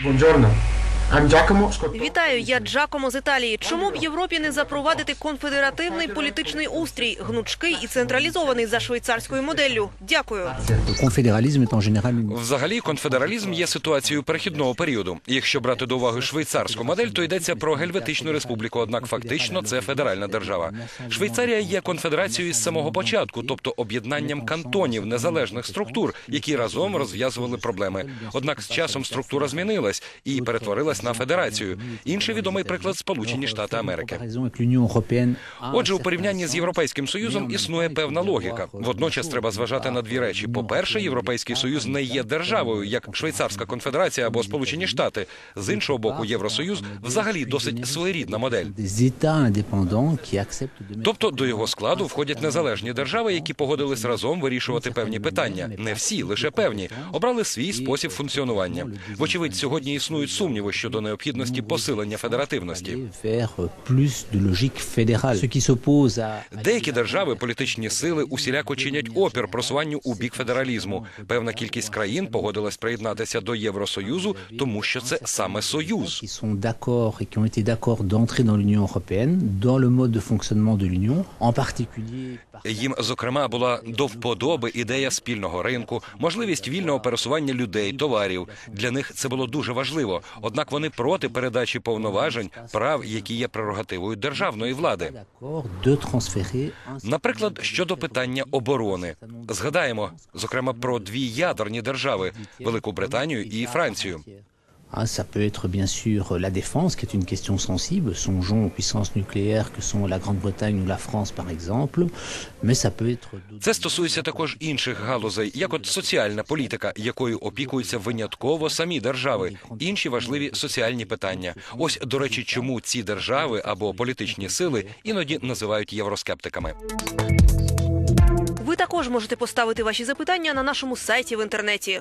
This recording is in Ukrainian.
Buongiorno. Вітаю, я Джакомо з Італії. Чому б Європі не запровадити конфедеративний політичний устрій, гнучкий і централізований за швейцарською моделлю? Дякую. En Взагалі, конфедералізм є ситуацією перехідного періоду. Якщо брати до уваги швейцарську модель, то йдеться про гельветичну республіку. Однак фактично це федеральна держава. Швейцарія є конфедерацією з самого початку, тобто об'єднанням кантонів незалежних структур, які разом розв'язували проблеми. Однак з часом структура змінилась і перетворилась на федерацію. Інший відомий приклад Сполучені Штати Америки. Отже, у порівнянні з європейським союзом існує певна логіка. Водночас треба зважати на дві речі: по-перше, європейський союз не є державою, як Швейцарська конфедерація або Сполучені Штати. З іншого боку, Євросоюз взагалі досить своєрідна модель. Тобто до його складу входять незалежні держави, які погодились разом вирішувати певні питання. Не всі, лише певні, обрали свій спосіб функціонування. Вочевидь, сьогодні існують сумніви щодо необхідності посилення федеративності. à Деякі держави, політичні сили усіляко чинять опір просуванню у бік федералізму. Певна кількість країн погодилась приєднатися до Євросоюзу, тому що це саме союз. Їм, зокрема, була до вподоби ідея спільного ринку, можливість вільного пересування людей, товарів. Для них це було дуже важливо. Однак вони проти передачі повноважень, прав, які є прерогативою державної влади. Наприклад, щодо питання оборони, згадаємо зокрема про дві ядерні держави Велику Британію і Францію. Ah, ça peut être bien sûr la défense, qui est une question sensible. Songeons aux puissances nucléaires que sont la Grande-Bretagne ou la France, par exemple. Mais ça peut être Це стосується також інших галузей, як от соціальна політика, якою опікуються винятково самі держави, інші важливі соціальні питання. Ось до речі, чому ці держави або політичні сили іноді називають євроскептиками. Ви також можете поставити ваші запитання на нашому сайті в інтернеті.